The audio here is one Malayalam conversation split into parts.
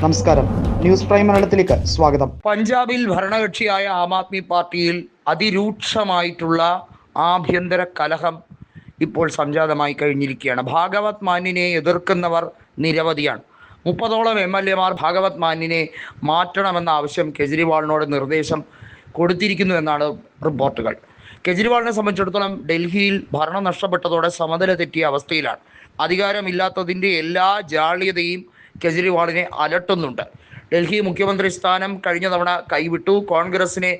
നമസ്കാരം. ന്യൂസ് പ്രൈം മലയാളത്തിലേക്ക് സ്വാഗതം. പഞ്ചാബിൽ ഭരണകക്ഷിയായ ആം ആദ്മി പാർട്ടിയിൽ അതിരൂക്ഷമായിട്ടുള്ള ആഭ്യന്തര കലഹം ഇപ്പോൾ സംജാതമായി കഴിഞ്ഞിരിക്കുകയാണ്. ഭാഗവത് മാനിനെ എതിർക്കുന്നവർ നിരവധിയാണ്. മുപ്പതോളം എം എൽ എമാർ ഭാഗവത് മാനിനെ മാറ്റണമെന്ന ആവശ്യം കെജ്രിവാളിനോട് നിർദ്ദേശം കൊടുത്തിരിക്കുന്നു എന്നാണ് റിപ്പോർട്ടുകൾ. കെജ്രിവാളിനെ സംബന്ധിച്ചിടത്തോളം ഡൽഹിയിൽ ഭരണം നഷ്ടപ്പെട്ടതോടെ സമനില തെറ്റിയ അവസ്ഥയിലാണ്. അധികാരമില്ലാത്തതിന്റെ എല്ലാ ജാള്യതയും കെജ്രിവാളിനെ അലട്ടുന്നുണ്ട്. ഡൽഹി മുഖ്യമന്ത്രി സ്ഥാനം കഴിഞ്ഞ തവണ കൈവിട്ടു. കോൺഗ്രസിനെ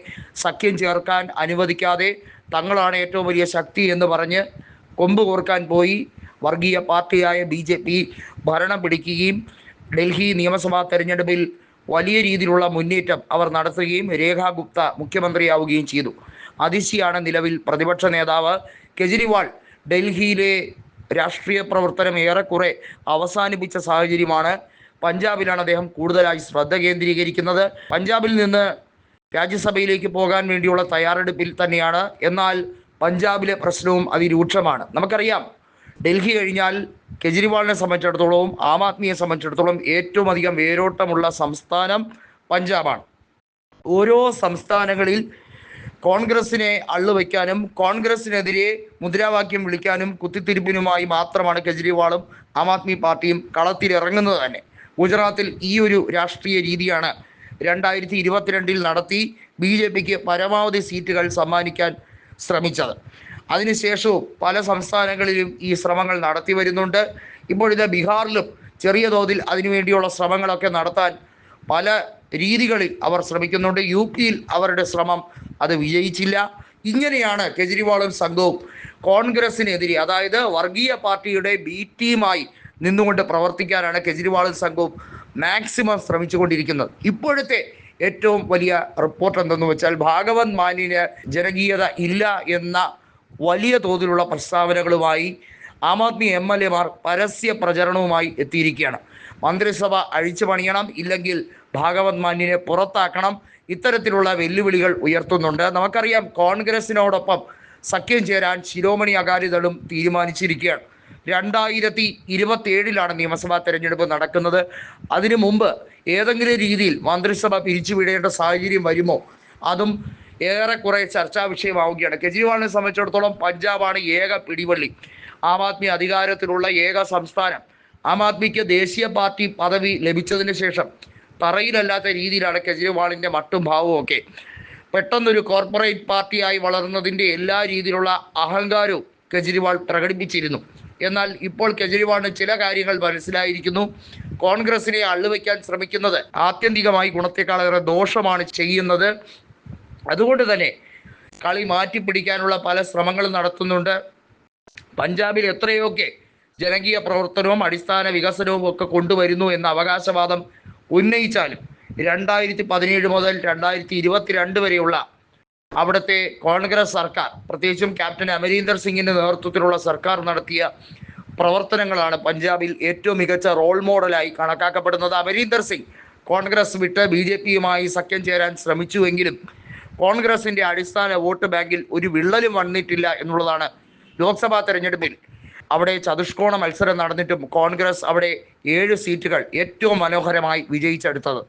സഖ്യം ചേർക്കാൻ അനുവദിക്കാതെ തങ്ങളാണ് ഏറ്റവും വലിയ ശക്തി എന്ന് പറഞ്ഞ് കൊമ്പ് കോർക്കാൻ പോയി. വർഗീയ പാർട്ടിയായ ബി ജെ പി ഭരണം പിടിക്കുകയും ഡൽഹി നിയമസഭാ തെരഞ്ഞെടുപ്പിൽ വലിയ രീതിയിലുള്ള മുന്നേറ്റം അവർ നടത്തുകയും രേഖാ ഗുപ്ത മുഖ്യമന്ത്രിയാവുകയും ചെയ്തു. അതിശിയാണ് നിലവിൽ പ്രതിപക്ഷ നേതാവ് കെജ്രിവാൾ ഡൽഹിയിലെ രാഷ്ട്രീയ പ്രവർത്തനം ഏറെക്കുറെ അവസാനിപ്പിച്ച സാഹചര്യമാണ് പഞ്ചാബിലാണ് അദ്ദേഹം കൂടുതലായി ശ്രദ്ധ കേന്ദ്രീകരിക്കുന്നത്. പഞ്ചാബിൽ നിന്ന് രാജ്യസഭയിലേക്ക് പോകാൻ വേണ്ടിയുള്ള തയ്യാറെടുപ്പിൽ തന്നെയാണ്. എന്നാൽ പഞ്ചാബിലെ പ്രശ്നവും അതിരൂക്ഷമാണ്. നമുക്കറിയാം ഡൽഹി കഴിഞ്ഞാൽ കെജ്രിവാളിനെ സംബന്ധിച്ചിടത്തോളം ആം ആദ്മിയെ സംബന്ധിച്ചിടത്തോളം ഏറ്റവും അധികം വേരോട്ടമുള്ള സംസ്ഥാനം പഞ്ചാബാണ്. ഓരോ സംസ്ഥാനങ്ങളിൽ കോൺഗ്രസിനെ അള്ളുവയ്ക്കാനും കോൺഗ്രസിനെതിരെ മുദ്രാവാക്യം വിളിക്കാനും കുത്തിത്തിരിപ്പിനുമായി മാത്രമാണ് കെജ്രിവാളും ആം ആദ്മി പാർട്ടിയും കളത്തിലിറങ്ങുന്നത് തന്നെ. ഗുജറാത്തിൽ ഈ ഒരു രാഷ്ട്രീയ രീതിയാണ് രണ്ടായിരത്തി ഇരുപത്തിരണ്ടിൽ നടത്തി ബി ജെ പിക്ക് പരമാവധി സീറ്റുകൾ സമ്മാനിക്കാൻ ശ്രമിച്ചത്. അതിനുശേഷവും പല സംസ്ഥാനങ്ങളിലും ഈ ശ്രമങ്ങൾ നടത്തി വരുന്നുണ്ട്. ഇപ്പോഴിത് ബീഹാറിലും ചെറിയ തോതിൽ അതിനുവേണ്ടിയുള്ള ശ്രമങ്ങളൊക്കെ നടത്താൻ പല രീതികളിൽ അവർ ശ്രമിക്കുന്നുണ്ട്. യു പിയിൽ അവരുടെ ശ്രമം അത് വിജയിച്ചില്ല. ഇങ്ങനെയാണ് കെജ്രിവാളും സംഘവും കോൺഗ്രസിനെതിരെ അതായത് വർഗീയ പാർട്ടിയുടെ ബി ടീമായി നിന്നുകൊണ്ട് പ്രവർത്തിക്കാനാണ് കെജ്രിവാളും സംഘവും മാക്സിമം ശ്രമിച്ചുകൊണ്ടിരിക്കുന്നത്. ഇപ്പോഴത്തെ ഏറ്റവും വലിയ റിപ്പോർട്ട് എന്തെന്ന് വെച്ചാൽ ഭാഗവത് മാനിന് ജനകീയത ഇല്ല എന്ന വലിയ തോതിലുള്ള പ്രസ്താവനകളുമായി ആം ആദ്മി എം എൽ എമാർ പരസ്യ പ്രചരണവുമായി എത്തിയിരിക്കുകയാണ്. മന്ത്രിസഭ അഴിച്ചു പണിയണം ഇല്ലെങ്കിൽ ഭാഗവത് മാന്യനെ പുറത്താക്കണം ഇത്തരത്തിലുള്ള വെല്ലുവിളികൾ ഉയർത്തുന്നുണ്ട്. നമുക്കറിയാം കോൺഗ്രസിനോടൊപ്പം സഖ്യം ചേരാൻ ശിരോമണി അകാലിദളും തീരുമാനിച്ചിരിക്കുകയാണ്. രണ്ടായിരത്തി ഇരുപത്തിയേഴിലാണ് നിയമസഭാ തെരഞ്ഞെടുപ്പ് നടക്കുന്നത്. അതിനു മുമ്പ് ഏതെങ്കിലും രീതിയിൽ മന്ത്രിസഭ പിരിച്ചുവിടേണ്ട സാഹചര്യം വരുമോ? അതും ഏറെക്കുറെ ചർച്ചാ വിഷയമാവുകയാണ്. കെജ്രിവാളിനെ സംബന്ധിച്ചിടത്തോളം പഞ്ചാബാണ് ഏക പിടിവള്ളി. ആം ആദ്മി അധികാരത്തിലുള്ള ഏക സംസ്ഥാനം. ആം ആദ്മിക്ക് ദേശീയ പാർട്ടി പദവി ലഭിച്ചതിന് ശേഷം തറയിലല്ലാത്ത രീതിയിലാണ് കെജ്രിവാളിന്റെ മട്ടും ഭാവവും ഒക്കെ. പെട്ടെന്നൊരു കോർപ്പറേറ്റ് പാർട്ടിയായി വളർന്നതിന്റെ എല്ലാ രീതിയിലുള്ള അഹങ്കാരവും കെജ്രിവാൾ പ്രകടിപ്പിച്ചിരുന്നു. എന്നാൽ ഇപ്പോൾ കെജ്രിവാളിന് ചില കാര്യങ്ങൾ മനസ്സിലായിരിക്കുന്നു. കോൺഗ്രസിനെ അള്ളുവയ്ക്കാൻ ശ്രമിക്കുന്നത് ആത്യന്തികമായി ഗുണത്തെക്കാളേറെ ദോഷമാണ് ചെയ്യുന്നത്. അതുകൊണ്ട് തന്നെ കളി മാറ്റിപ്പിടിക്കാനുള്ള പല ശ്രമങ്ങളും നടത്തുന്നുണ്ട്. പഞ്ചാബിൽ എത്രയൊക്കെ ജനകീയ പ്രവർത്തനവും അടിസ്ഥാന വികസനവും ഒക്കെ കൊണ്ടുവരുന്നു എന്ന അവകാശവാദം ഉന്നയിച്ചാലും രണ്ടായിരത്തി പതിനേഴ് മുതൽ രണ്ടായിരത്തി ഇരുപത്തിരണ്ട് വരെയുള്ള അവിടുത്തെ കോൺഗ്രസ് സർക്കാർ പ്രത്യേകിച്ചും ക്യാപ്റ്റൻ അമരീന്ദർ സിംഗിന്റെ നേതൃത്വത്തിലുള്ള സർക്കാർ നടത്തിയ പ്രവർത്തനങ്ങളാണ് പഞ്ചാബിൽ ഏറ്റവും മികച്ച റോൾ മോഡലായി കണക്കാക്കപ്പെടുന്നത്. അമരീന്ദർ സിംഗ് കോൺഗ്രസ് വിട്ട് ബി ജെ പിയുമായി സഖ്യം ചേരാൻ ശ്രമിച്ചുവെങ്കിലും കോൺഗ്രസിന്റെ അടിസ്ഥാന വോട്ട് ബാങ്കിൽ ഒരു വിള്ളലും വന്നിട്ടില്ല എന്നുള്ളതാണ് ലോക്സഭാ തെരഞ്ഞെടുപ്പിൽ അവിടെ ചതുഷ്കോണ മത്സരം നടന്നിട്ടും കോൺഗ്രസ് അവിടെ ഏഴ് സീറ്റുകൾ ഏറ്റവും മനോഹരമായി വിജയിച്ചെടുത്തത്.